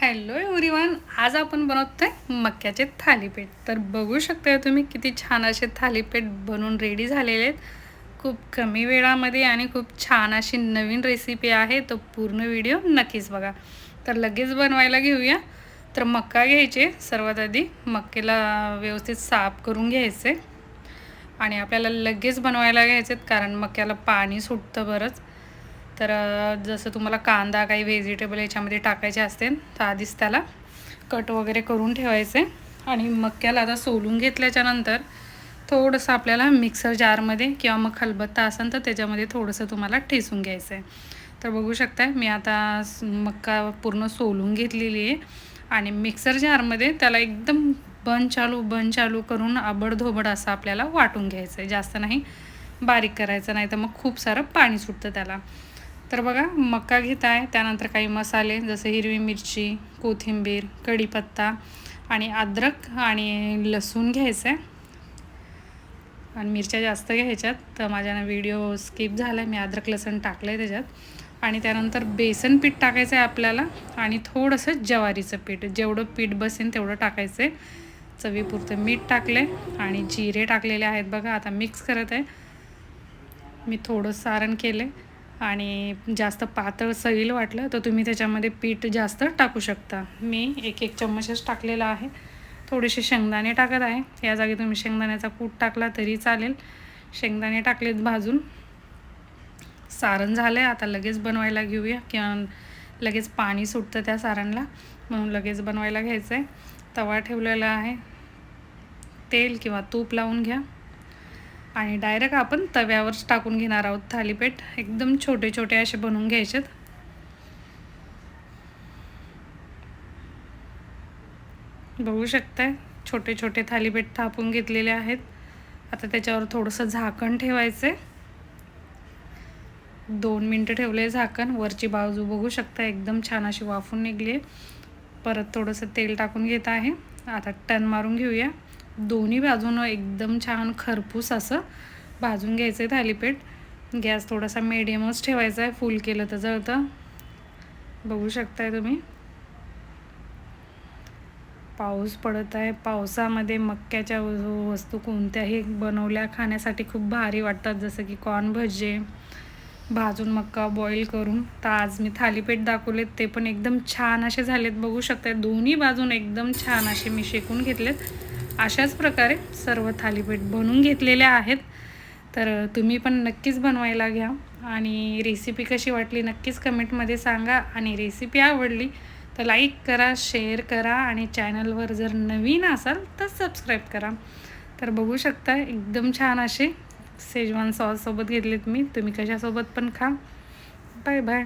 Hello everyone आज आपण बनवतो आहे मक्याचे थालीपीठ. तर बघू शकताय तुम्ही किती छान असे थालीपीठ बनवून रेडी झालेले आहेत. खूप कमी वेळामध्ये आणि खूप छान अशी नवीन रेसिपी आहे तो पूर्ण व्हिडिओ नक्कीच बघा. तर लगेच बनवायला घेऊया. तर मक्का घ्यायचे सर्वात आधी मक्केला व्यवस्थित साफ करून घ्यायचे. आणि आपल्याला लगेच बनवायला घ्यायचे कारण मक्याला पाणी सुटतं बरंच. तर जसं तुम्हाला कांदा काही व्हेजिटेबल याच्यामध्ये टाकायचे असते तर आधीच त्याला कट वगैरे करून ठेवायचे. आणि मक्याला आता सोलून घेतल्याच्यानंतर थोडंसं आपल्याला मिक्सर जारमध्ये किंवा मग खलबत्ता असेल तर त्याच्यामध्ये थोडंसं तुम्हाला ठेसून घ्यायचं आहे. तर बघू शकता मी आता मक्का पूर्ण सोलून घेतलेली आहे. आणि मिक्सर जारमध्ये त्याला एकदम बंद चालू बंद चालू करून आबडधोबड असं आपल्याला वाटून घ्यायचं आहे. जास्त नाही बारीक करायचं नाही तर मग खूप सारं पाणी सुटतं त्याला. तर बघा मका घेत आहे. त्यानंतर काही मसाले जसे हिरवी मिरची कोथिंबीर कढीपत्ता आणि अद्रक आणि लसूण घ्यायचं आहे आणि मिरच्या जास्त घ्यायच्यात तर माझ्यानं व्हिडिओ स्किप झाला आहे मी अद्रक लसूण टाकलं आहे त्याच्यात. आणि त्यानंतर बेसन पीठ टाकायचं आहे आपल्याला आणि थोडंसं ज्वारीचं पीठ. जेवढं पीठ बसेन तेवढं टाकायचं आहे चवीपुरतं मीठ टाकलं आहे आणि जिरे टाकलेले आहेत बघा आता मिक्स करत आहे. मी थोडं सारण केलं आहे आणि जास्त पातळ सैल वाटलं तर तुम्ही त्याच्यामध्ये पीठ जास्त टाकू शकता. मी एक एक चम्मचच टाकलेला आहे. थोडेसे शेंगदाणे टाकत आहे. या जागी तुम्ही शेंगदाण्याचा कूट टाकला तरी चालेल. शेंगदाणे टाकलेत भाजून. सारण झालं आहे आता लगेच बनवायला घेऊया. किंवा लगेच पाणी सुटतं त्या सारणला. म्हणून लगेच बनवायला घ्यायचं आहे तवा ठेवलेला आहे. तेल किंवा तूप लावून घ्या. आणि डायरेक्ट आपण तव्यावरच टाकून घेणार आहोत थालीपीठ. एकदम छोटे छोटे असे बनवून घ्यायचेत. बघू शकताय छोटे छोटे थालीपीठ थापून घेतलेले आहेत. आता त्याच्यावर थोडंसं झाकण ठेवायचं आहे दोन मिनटं ठेवले झाकण. वरची बाजू बघू शकता एकदम छान अशी वाफून निघली आहे परत थोडंसं तेल टाकून घेत आहे. आता टन मारून घेऊया. दोन्ही बाजूनं एकदम छान खरपूस असं भाजून घ्यायचं आहे थालीपीठ. गॅस थोडासा मिडियमच ठेवायचा आहे. फुल केलं तर जळतं. बघू शकताय तुम्ही. पाऊस पडत आहे. पावसामध्ये मक्याच्या व- वस्तू कोणत्याही बनवल्या खाण्यासाठी खूप भारी वाटतात. जसं की कॉर्न भजे भाजून मक्का बॉईल करून. तर आज मी थालीपीठ दाखवलेत. ते पण एकदम छान असे झालेत. बघू शकता दोन्ही बाजून एकदम छान असे मी शेकून घेतलेत. अशाच प्रकारे सर्व थालीपीठ बनवून घेतलेले आहेत. तर तुम्ही पण नक्कीच बनवायला घ्या आणि रेसिपी कशी वाटली नक्कीच कमेंटमध्ये सांगा आणि रेसिपी आवडली तर लाईक करा शेअर करा आणि चॅनलवर जर नवीन असाल तर सबस्क्राईब करा. तर बघू शकता एकदम छान असे सेजवान सॉससोबत घेतलेत मी. तुम्ही कशासोबत पण खा. Bye bye